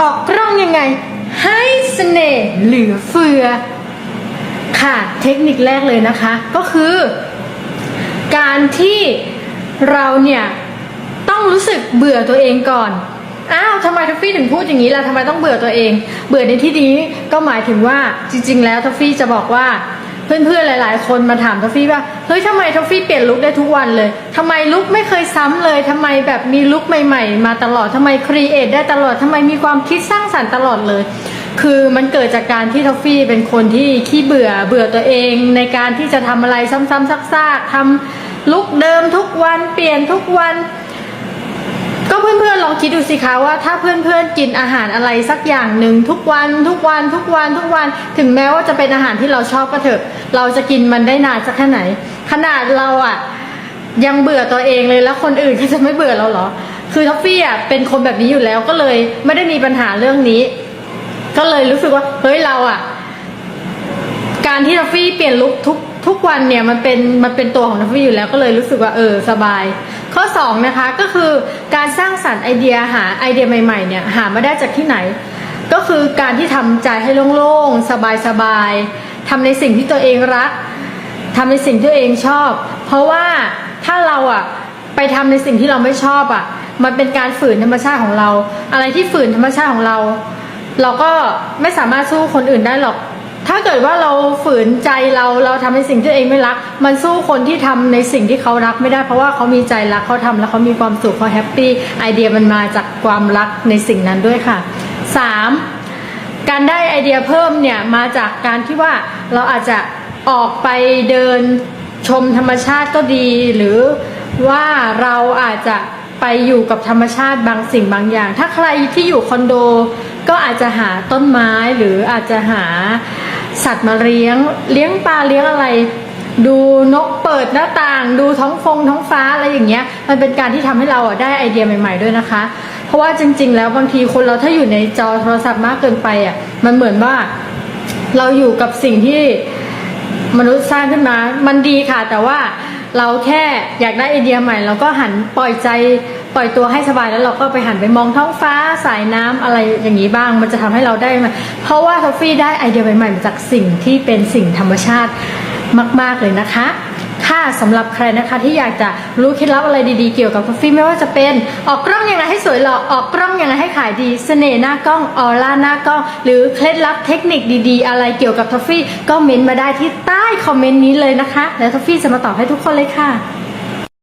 ออกกล้องยังไง ให้เสน่ห์เหลือเฟือ ค่ะเทคนิคแรกเลยนะคะ ก็คือ การที่เราเนี่ยต้องรู้สึกเบื่อตัวเองก่อนอ้าวทำไมทัฟฟี่ถึงพูดอย่างนี้ล่ะทำไมต้องเบื่อตัวเอง เบื่อในที่นี้ก็หมายถึงว่าจริง ๆ แล้วทัฟฟี่จะบอกว่า เพื่อนๆหลาย ๆ คนมาถามทัฟฟี่ว่าเฮ้ยทำไมทัฟฟี่เปลี่ยนลุคได้ทุกวันเลยทำไมลุคไม่เคยซ้ำเลยทำไมแบบมีลุคใหม่ ๆ มาตลอดทำไมครีเอทได้ตลอดทำไมมีความคิดสร้างสรรค์ตลอดเลย คือมันเกิดจากการที่ทอฟฟี่เป็นคนที่ขี้เบื่อเบื่อตัวเอง ในการที่จะทำอะไรซ้ำๆซากๆทำลุกเดิมทุกวันเปลี่ยนทุกวัน ก็เพื่อนๆลองคิดดูสิคะว่าถ้าเพื่อนๆกินอาหารอะไรสักอย่างหนึ่งทุกวันทุกวันทุกวันทุกวันถึงแม้ว่าจะเป็นอาหารที่เราชอบก็เถอะ เราจะกินมันได้นานสักแค่ไหน ขนาดเราอะยังเบื่อตัวเองเลยแล้วคนอื่นก็จะไม่เบื่อเราเหรอ คือท็อฟฟี่อะเป็นคนแบบนี้อยู่แล้วก็เลยไม่ได้มีปัญหาเรื่องนี้ ก็เลยรู้สึกว่าเฮ้ยเราอะ การที่ทัฟฟี่เปลี่ยนลุคทุก ทุกวันเนี่ยมันเป็นมันเป็นตัวของทัฟฟี่อยู่แล้วก็เลยรู้สึกว่าเออสบาย ข้อ2นะคะก็คือการสร้างสรรค์ไอเดียหาไอเดียใหม่ๆเนี่ยหามาได้จากที่ไหน ก็คือการที่ทำใจให้โล่งๆสบายๆทำในสิ่งที่ตัวเองรักทำในสิ่งที่ตัวเองชอบ เพราะว่าถ้าเราอะไปทำในสิ่งที่เราไม่ชอบอะมันเป็นการฝืนธรรมชาติของเรา อะไรที่ฝืนธรรมชาติของเรา เราก็ไม่สามารถสู้คนอื่นได้หรอก ถ้าเกิดว่าเราฝืนใจเราเราทำในสิ่งที่ตัวเองไม่รัก มันสู้คนที่ทำในสิ่งที่เขารักไม่ได้เพราะว่าเขามีใจรักเขาทำแล้วเขามีความสุขเขาแฮปปี้ไอเดียมันมาจากความรักในสิ่งนั้นด้วยค่ะ 3. การได้ไอเดียเพิ่มเนี่ยมาจากการที่ว่าเราอาจจะออกไปเดินชมธรรมชาติก็ดี หรือว่าเราอาจจะไปอยู่กับธรรมชาติบางสิ่งบางอย่าง ถ้าใครที่อยู่คอนโดก็อาจจะหาต้นไม้หรืออาจจะหา สัตว์มาเลี้ยง เลี้ยงปลาเลี้ยงอะไร ดูนกเปิดหน้าต่าง ดูท้องฟงท้องฟ้าอะไรอย่างเงี้ย มันเป็นการที่ทำให้เราอะได้ไอเดียใหม่ ๆด้วยนะคะ เพราะว่าจริง ๆ แล้วบางทีคนเราถ้าอยู่ในจอโทรศัพท์มากเกินไปอะมันเหมือนว่าเราอยู่กับสิ่งที่มนุษย์สร้างขึ้นมา มันดีค่ะ แต่ว่าเราแค่อยากได้ไอเดียใหม่เราก็หันปล่อยใจ ปล่อยตัวให้สบายแล้วเราก็ไปหันไปมองท้องฟ้าสายน้ำอะไรอย่างนี้บ้าง มันจะทำให้เราได้มาเพราะว่าทอฟฟี่ได้ไอเดียใหม่ๆมาจากสิ่งที่เป็นสิ่งธรรมชาติมาก ๆเลยนะคะค่ะสำหรับใครนะคะที่อยากจะรู้เคล็ดลับอะไรดีๆเกี่ยวกับทอฟฟี่ไม่ว่าจะเป็นออกกล้องยังไงให้สวยหล่อออกกล้องยังไงให้ขายดีเสน่ห์หน้ากล้องออร่าหน้ากล้อง หรือเคล็ดลับเทคนิคดีๆ อะไรเกี่ยวกับทอฟฟี่ก็เม้นต์มาได้ที่ใต้คอมเมนต์นี้เลยนะคะ แล้วทอฟฟี่จะมาตอบให้ทุกคนเลยค่ะ